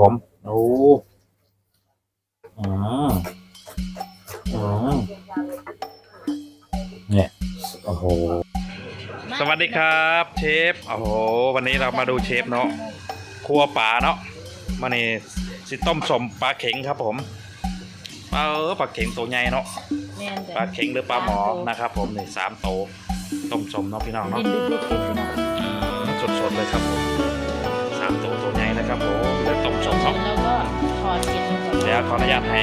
ผมโอ้อืมอืมเนี่ยโอ้โหสวัสดีครับเชฟโอ้โหวันนี้เรามาดูเชฟเนาะครัวป่าเนาะมานี่สิต้มสมปลาเข็งครับผมเออปลาเข็งตัวใหญ่เนาะแม่นจ้ะปลาเข็งหรือปลาหมอนะครับ ผมนี่สามโตวต้มสมเนาะพี่น้องดิเนาะนดึกๆพี่น้องสดๆเลยครับผม นะครับผมเดี๋ยวต้มสมเนาะแล้วก็ทอดกินก่อนเดี๋ยวขออนุญาตให้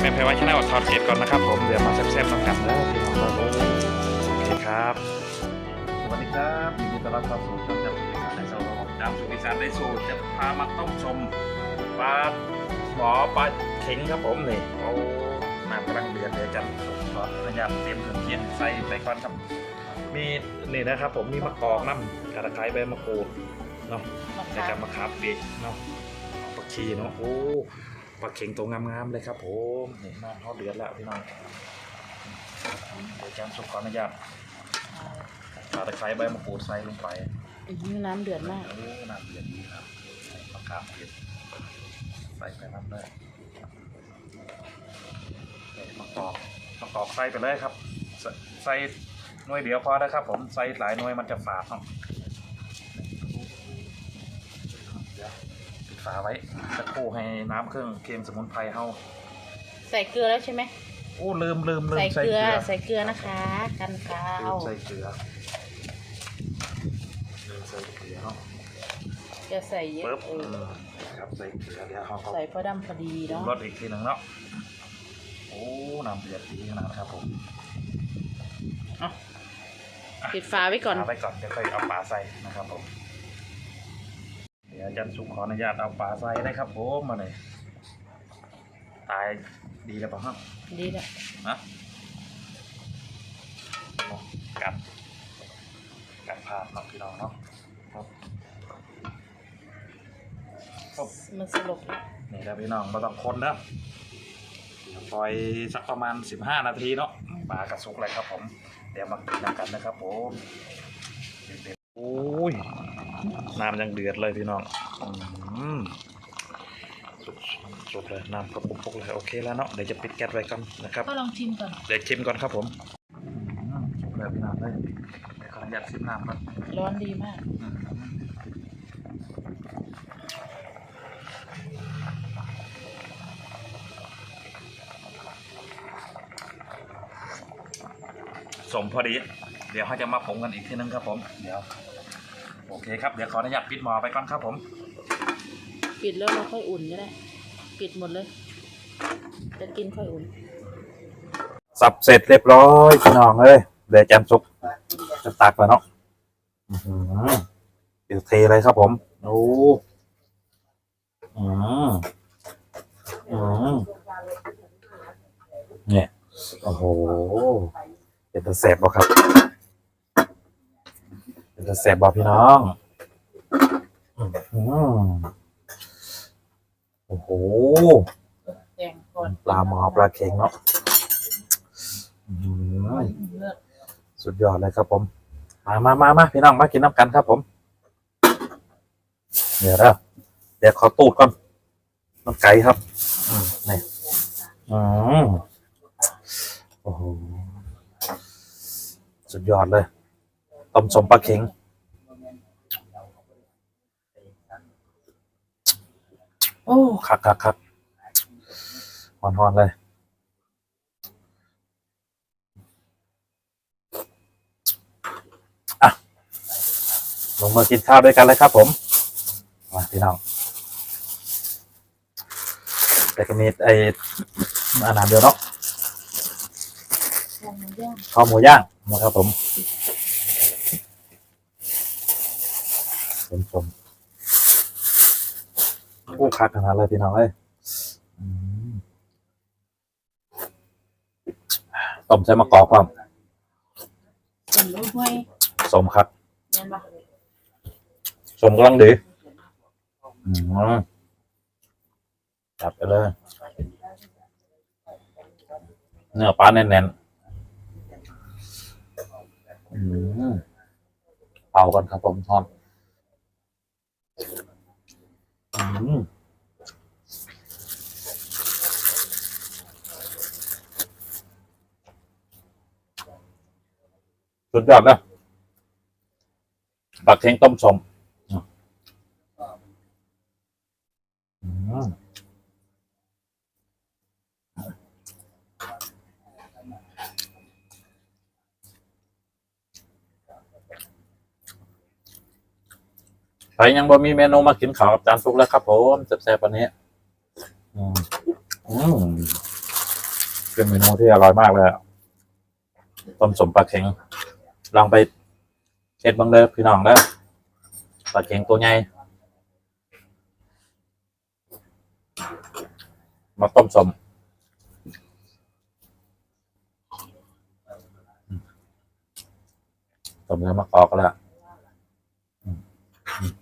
แม่เพรวัชแนลทอดเกล็ดก่อนนะครับ ผมเดี๋ยวมาแซ่บๆน้ำกันนะพี่น้องครับผมโอเคครับสวัสดีครับยินดีต้อนรับเข้าสู่ช่องจับสุวิสานในโซนของจามสุวิสานในสูตรจะพามาต้มชมปลาหมอปลาเข็งครับผมนี่โอ้น้ำกำลังเดือดเดี๋ยวจะขออนุญาตเตรียมเครื่องเคียงใส่ไปก่อนครับมีนี่นะครับผมมีมะกอกน้ำกระไคร้ใบมะกรูด เนาะมะแล้วขาก็มมะขามเปียกเนาะผักชีเนาะโอ้ปลาเข็งตัวงามๆเลยครับผมนี่น้ำเขาเดือดแล้วพี่น้องเดี๋ยวจำสุกขออนุญาตปลาตะไคร้ใบมะกรูดใส่ลงไปอื้อหือน้ำเดือดมากโอ้น้ำเดือดดีครับมะขามเปียกใส่ไปน้ำเลยนี่มะกอกมะกอกใส่ไปเลยครับใส่ใส่หน่วยเดียวพอนะครับผมใส่หลายหน่วยมันจะฝาดเนาะ เดี๋ยวปิด ฝาไว้สักครู่ให้น้ำเครื่องเคียงสมุนไพรเฮาใส่เกลือแล้วใช่ไหมโอ้ลืมลืมลืมใส่ใส่เกเกลืลืออใส่เกลือนะคะ กันกาลืวมใส่เกลือลืมใส่เกลือเนาะจะใส่เยอะปึ๊บเออือมครับใส่เกลือเดี๋ยวเขาเขาใส่พอดำพอดีปรุงเนาะรสอีกทีหนึ่งเนาะโอ้น้ำเดือดดีขนาดนะครับผมเอาปิดฝาไว้ก่อนเอาไว้ก่อนเดี๋ยวค่อยเอาปลาใส่นะครับผมเดี๋ยวอาจันสุขขออนุญาตเอาปลาใส่นะครับผมมาเลยตายดีแล้วเปล่าครับดีละนะกัดกัดภาพเนาะพี่น้องเนาะครับครับมันสลบแล้วนี่ครับพี่น้องมาต้องคนเนาะปล่อยสักประมาณ 15 นาทีเนาะปลากระสุกเลยครับผม เดี๋ยวมากินกันนะครับผมเด็ดๆ โอ้ย น้ำยังเดือดเลยพี่น้องอืมสุดสุดเลยน้ำกระปุกปุกเลยโอเคแล้วเนาะเดี๋ยวจะปิดแก๊สไว้ก่อนนะครับก็ลองชิมก่อนเดี๋ยวชิมก่อนครับผมสุกแล้วพี่น้ำเลยเดี๋ยวขออนุญาตชิมน้ำก่อนร้อนดีมากอืมสมพอดี เดี๋ยวเขาจะมาปรุงกันอีกทีนึงครับผม เดี๋ยว โอเคครับ เดี๋ยวขออนุญาตปิดหม้อไปก่อนครับผม ปิดแล้วเราค่อยอุ่นก็ได้ ปิดหมดเลย จะกินค่อยอุ่น สับเสร็จเรียบร้อยพี่น้องเอ้ยเดี๋ยวจำซุปจะตักไปเนาะอื้อหือเดี๋ยวเทเลยครับผมโอ้อืมอืมเนี่ย โอ้โหเป็นตะแสบบ่ครับ เป็นตะแสบบ่พี่น้องอืมโอ้โหแดงก่อนปลาหมอปลาเค็งเนาะอื้อหือเลือกสุดยอดเลยครับผม มามามามาพี่น้องมากินน้ำกันครับผม เดี๋ยวนะเดี๋ยวขอตูดก่อนน้ำไก่ครับอืมนี่อืมโอ้โหสุดยอดเลย ต้มสมปลาเค็งโอ้คักคักคักหอนหอนๆเลยลงมากินข้าวด้วยกันเลยครับผม มาพี่น้องแต่ก็มีไอ้อาหารเดียวเนาะลองมันย่างข้าวหมูย่างนะครับผม ผมผมโอ้คักขนาดเลยพี่น้องเอ้ยอืมต้มใส่มะกอกความส่วนลูกห้วยสมครับเนียนปะสมกำลังดีอืมจับไปเลย เนื้อปลาแน่นๆอืมเป่ากันครับผมทอดอื อืม สุดยอดนะปักเทงต้มชมอืมใครยังบ่มีเมนูมากินข้าวกับจานซุกแล้วครับผมแซ่บๆวันนี้อืมอืมเป็นเมนูที่อร่อยมากเลยอะต้มสมปลาเค็ง ลองไปเช็ดบังเด้อพี่น้องเด้อปลาเค็งตัวใหญ่มาต้มสมอืมต้มแล้วมะกอกแล้วอืมอืม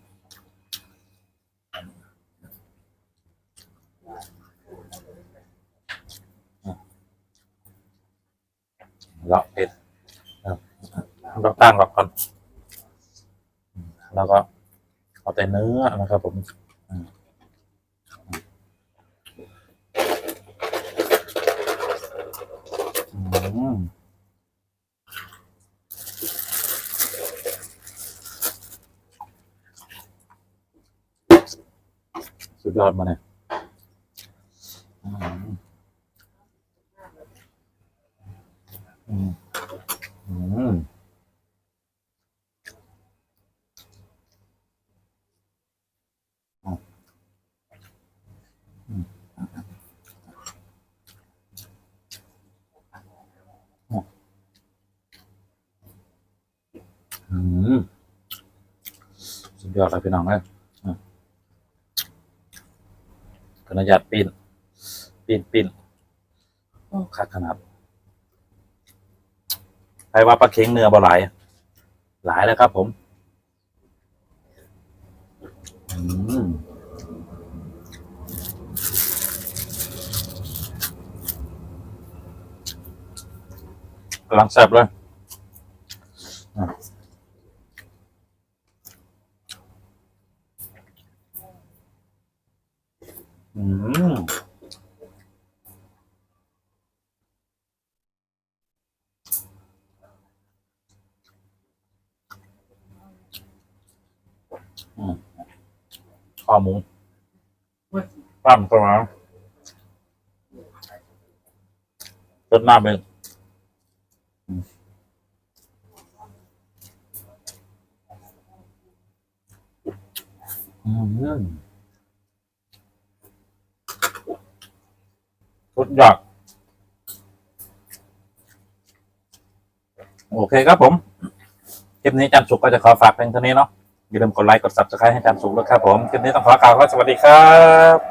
เลาะเผ็ด ตั้งเราก่อน แล้วก็เอาแต่เนื้อนะครับผมอืมอืมสุดยอดมาเนี่ยอืมอืมอืมอืมสุด ยอดเลยพี่น้องเลยขออนุญาตปีนปีนปีนโอ้คักขนาดใครว่าปลาเค็งเนื้อบ่หลาย หลายแล้วครับ ผมอืมกำลังแซ่บเลยอะอืม ข้ อหมูปั้มตัวมาจดหน้าเป็นอืมอืมสุดยอดโอเคครับผม คลิปนี้จันสุกก็จะขอฝากเพียงเท่านี้เนาะ อย่าลืมกดไลค์กดซับสไครต์ให้ตามสูงด้วยครับผมคลิปนี้ต้องขอกล่าวว่าสวัสดีครับ